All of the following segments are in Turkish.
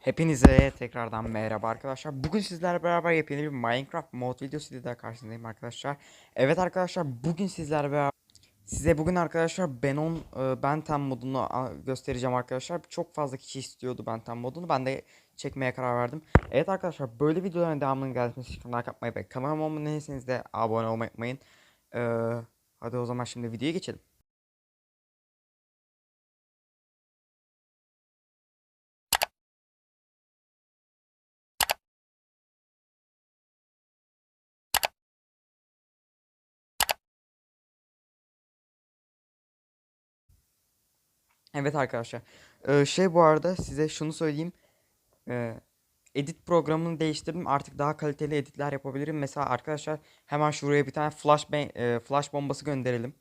Hepinize tekrardan merhaba arkadaşlar. Bugün sizlerle beraber yepyeni bir Minecraft mod videosu ile karşınızdayım arkadaşlar. Evet arkadaşlar bugün sizlerle beraber size bugün arkadaşlar Benon e, Benten modunu göstereceğim arkadaşlar. Çok fazla kişi istiyordu Benten modunu. Ben de çekmeye karar verdim. Evet arkadaşlar böyle videoların devamının gelmesi için like yapmayı ve kanalıma abone değilseniz de abone olmayı unutmayın. Ee, hadi o zaman şimdi videoya geçelim. Evet arkadaşlar. Ee, şey bu arada size şunu söyleyeyim. Ee, edit programını değiştirdim. Artık daha kaliteli editler yapabilirim. Mesela arkadaşlar hemen şuraya bir tane flash e, flash bombası gönderelim.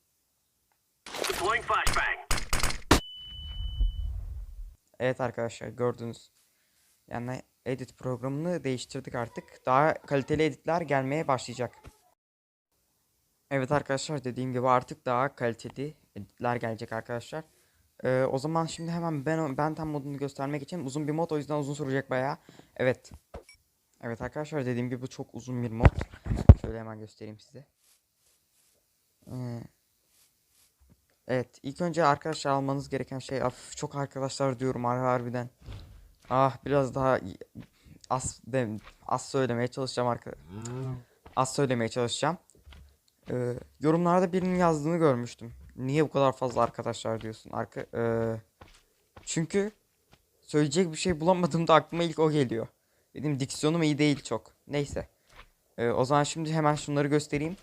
Evet arkadaşlar gördünüz. Yani edit programını değiştirdik artık. Daha kaliteli editler gelmeye başlayacak. Evet arkadaşlar dediğim gibi artık daha kaliteli editler gelecek arkadaşlar. Ee, o zaman şimdi hemen ben Benten modunu göstermek için uzun bir mod o yüzden uzun sürecek bayağı. Evet. Evet arkadaşlar dediğim gibi bu çok uzun bir mod. Şöyle hemen göstereyim size. Ee, evet ilk önce arkadaşlar almanız gereken şey af çok arkadaşlar diyorum har- harbiden. Ah biraz daha az de, az söylemeye çalışacağım arka az söylemeye çalışacağım. Ee, yorumlarda birinin yazdığını görmüştüm. Niye bu kadar fazla arkadaşlar diyorsun? Arka, ee, çünkü söyleyecek bir şey bulamadığımda aklıma ilk o geliyor. Benim diksiyonum iyi değil çok. Neyse. Ee, o zaman şimdi hemen şunları göstereyim.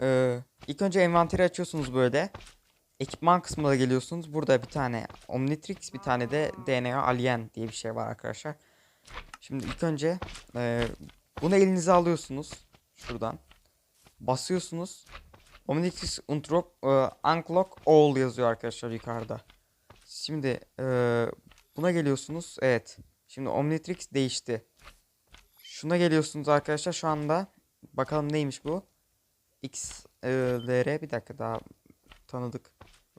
Ee, ilk önce envanteri açıyorsunuz böyle. Ekipman kısmına geliyorsunuz. Burada bir tane Omnitrix, bir tane de DNA Alien diye bir şey var arkadaşlar. Şimdi ilk önce ee, bunu elinize alıyorsunuz. Şuradan. Basıyorsunuz. Omnitrix Untrop, e, Unclock All yazıyor arkadaşlar yukarıda. Şimdi e, buna geliyorsunuz. Evet. Şimdi Omnitrix değişti. Şuna geliyorsunuz arkadaşlar şu anda. Bakalım neymiş bu? XLR bir dakika daha tanıdık.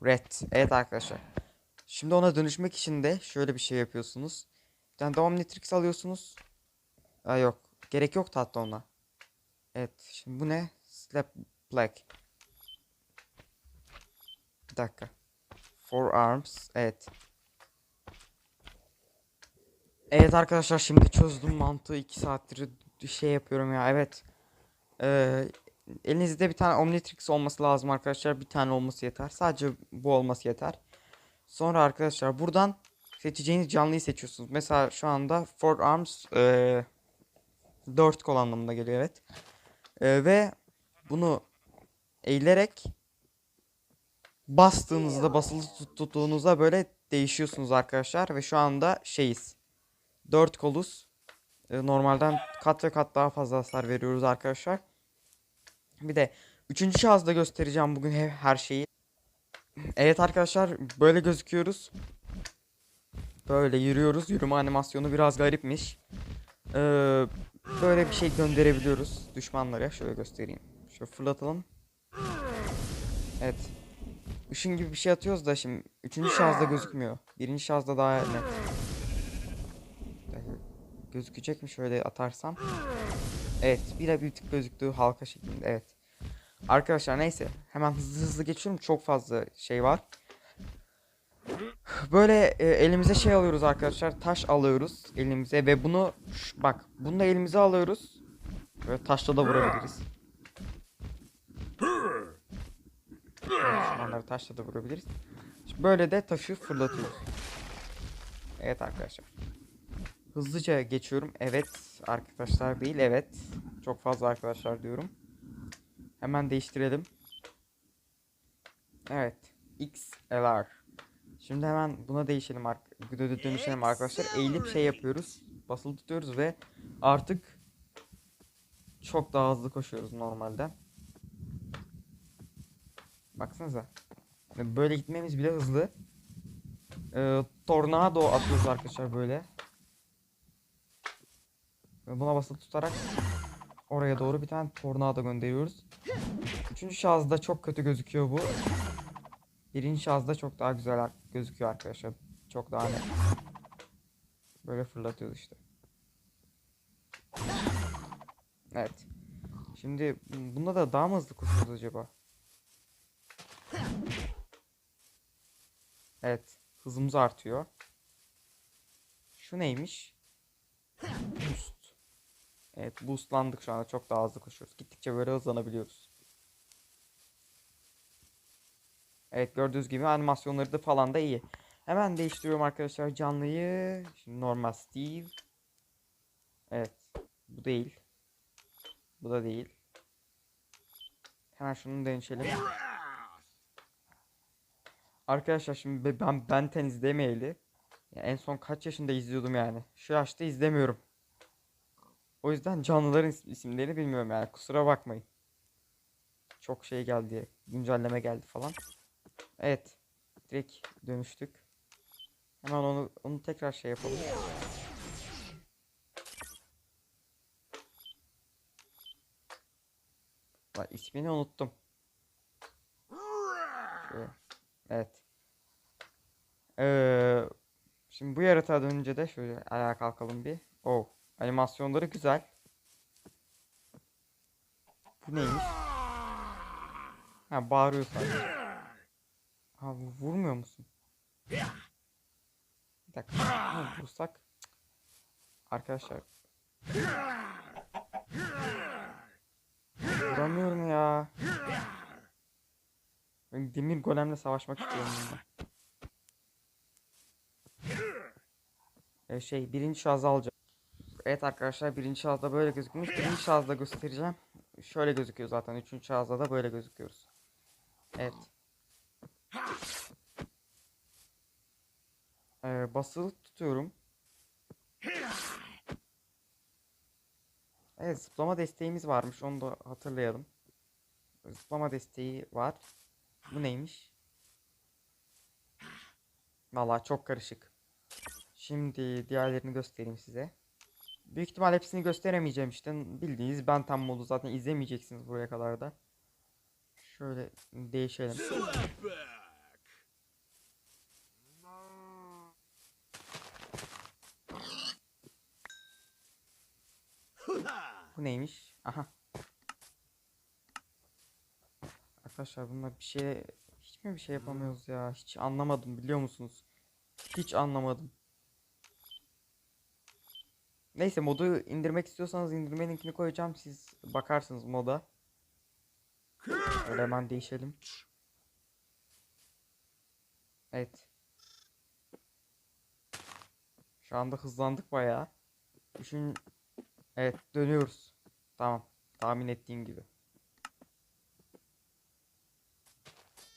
Red. Evet arkadaşlar. Şimdi ona dönüşmek için de şöyle bir şey yapıyorsunuz. Bir tane de Omnitrix alıyorsunuz. Aa, yok. Gerek yok hatta ona. Evet. Şimdi bu ne? Slap Black. Bir dakika. Forearms. Evet. Evet arkadaşlar şimdi çözdüm mantığı 2 saattir şey yapıyorum ya. Evet. Ee, elinizde bir tane Omnitrix olması lazım arkadaşlar. Bir tane olması yeter. Sadece bu olması yeter. Sonra arkadaşlar buradan seçeceğiniz canlıyı seçiyorsunuz. Mesela şu anda Forearms ee, 4 kol anlamına geliyor evet. Ee, ve bunu eğilerek bastığınızda basılı tut- tuttuğunuzda böyle değişiyorsunuz arkadaşlar ve şu anda şeyiz. 4 koluz. Ee, normalden kat ve kat daha fazla hasar veriyoruz arkadaşlar. Bir de üçüncü şahızda göstereceğim bugün he- her şeyi. Evet arkadaşlar böyle gözüküyoruz. Böyle yürüyoruz. Yürüme animasyonu biraz garipmiş. Ee, böyle bir şey gönderebiliyoruz düşmanlara. Şöyle göstereyim. Şöyle fırlatalım. Evet. Işın gibi bir şey atıyoruz da şimdi üçüncü şahızda gözükmüyor. Birinci şahızda daha dakika, Gözükecek mi şöyle atarsam? Evet, bir bir tık gözüktüğü halka şeklinde. Evet. Arkadaşlar neyse, hemen hızlı hızlı geçiyorum. Çok fazla şey var. Böyle e, elimize şey alıyoruz arkadaşlar. Taş alıyoruz elimize ve bunu ş- bak, bunu da elimize alıyoruz. Böyle taşla da vurabiliriz. Düşmanları taşla da vurabiliriz. Şimdi böyle de taşı fırlatıyoruz. Evet arkadaşlar. Hızlıca geçiyorum. Evet arkadaşlar değil. Evet. Çok fazla arkadaşlar diyorum. Hemen değiştirelim. Evet. XLR. Şimdi hemen buna değişelim. Dönüşelim arkadaşlar. Eğilip şey yapıyoruz. Basılı tutuyoruz ve artık çok daha hızlı koşuyoruz normalden. Baksanıza. Böyle gitmemiz bile hızlı. Ee, tornado atıyoruz arkadaşlar böyle. Buna basılı tutarak oraya doğru bir tane tornado gönderiyoruz. Üçüncü şahızda çok kötü gözüküyor bu. Birinci şahızda çok daha güzel gözüküyor arkadaşlar. Çok daha net. Böyle fırlatıyoruz işte. Evet. Şimdi bunda da daha mı hızlı koşuyoruz acaba? Evet. Hızımız artıyor. Şu neymiş? Boost. Evet boostlandık şu anda çok daha hızlı koşuyoruz. Gittikçe böyle hızlanabiliyoruz. Evet gördüğünüz gibi animasyonları da falan da iyi. Hemen değiştiriyorum arkadaşlar canlıyı. Şimdi normal Steve. Evet. Bu değil. Bu da değil. Hemen şunu değişelim. Arkadaşlar şimdi be- ben Benten izlemeyeli. Ya en son kaç yaşında izliyordum yani. Şu yaşta izlemiyorum. O yüzden canlıların is- isimlerini bilmiyorum yani. Kusura bakmayın. Çok şey geldi. Güncelleme geldi falan. Evet. Direkt dönüştük. Hemen onu onu tekrar şey yapalım. Lan ismini unuttum. Şöyle. Evet. Ee, şimdi bu yaratığa dönünce de şöyle ayağa kalkalım bir. Oh, animasyonları güzel. Bu neymiş? Ha bağırıyor sadece. Ha vu- vurmuyor musun? Bir dakika. Ha, vursak. Arkadaşlar. Vuramıyorum ya. Ben demir golemle savaşmak istiyorum. Ee, şey birinci şahsı alacağım. Evet arkadaşlar birinci şahısta böyle gözükmüş. Birinci şahısta göstereceğim. Şöyle gözüküyor zaten. Üçüncü şahısta da böyle gözüküyoruz. Evet. Ee, basılı tutuyorum. Evet zıplama desteğimiz varmış. Onu da hatırlayalım. Zıplama desteği var. Bu neymiş? Vallahi çok karışık. Şimdi diğerlerini göstereyim size. Büyük ihtimal hepsini gösteremeyeceğim işte. Bildiğiniz ben tam modu zaten izlemeyeceksiniz buraya kadar da. Şöyle değişelim. Bu neymiş? Aha. Arkadaşlar bunlar bir şey hiç mi bir şey yapamıyoruz ya? Hiç anlamadım biliyor musunuz? Hiç anlamadım. Neyse modu indirmek istiyorsanız indirme linkini koyacağım. Siz bakarsınız moda. Böyle hemen değişelim. Evet. Şu anda hızlandık bayağı. Düşün. Evet dönüyoruz. Tamam. Tahmin ettiğim gibi.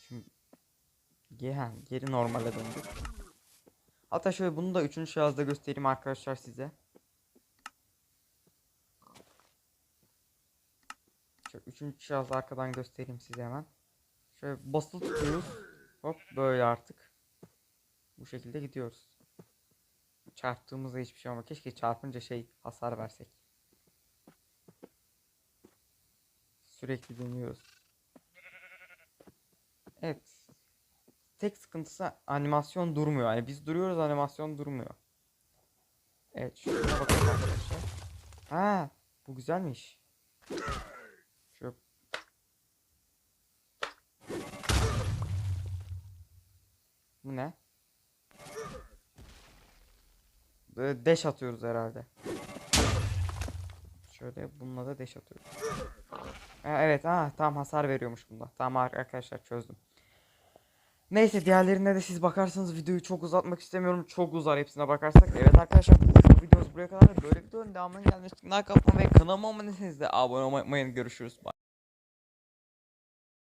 Şimdi geri, normale döndük. Hatta şöyle bunu da üçüncü şahızda göstereyim arkadaşlar size. Şöyle üçüncü şahıs arkadan göstereyim size hemen. Şöyle basılı tutuyoruz. Hop böyle artık. Bu şekilde gidiyoruz. Çarptığımızda hiçbir şey olmuyor. Keşke çarpınca şey hasar versek. Sürekli dönüyoruz. Evet. Tek sıkıntısı animasyon durmuyor. Yani biz duruyoruz animasyon durmuyor. Evet şuna bakalım arkadaşlar. Ha, bu güzelmiş. Şu Bu ne? Deş atıyoruz herhalde. Şöyle bununla da deş atıyoruz. Evet ha tam hasar veriyormuş bunda. Tamam arkadaşlar çözdüm. Neyse diğerlerine de siz bakarsanız videoyu çok uzatmak istemiyorum. Çok uzar hepsine bakarsak. Evet arkadaşlar bu videomuz buraya kadar. Böyle videonun devamının gelmesi için like atmayı ve kanalıma abone değilseniz de abone olmayı unutmayın. Görüşürüz. Bye.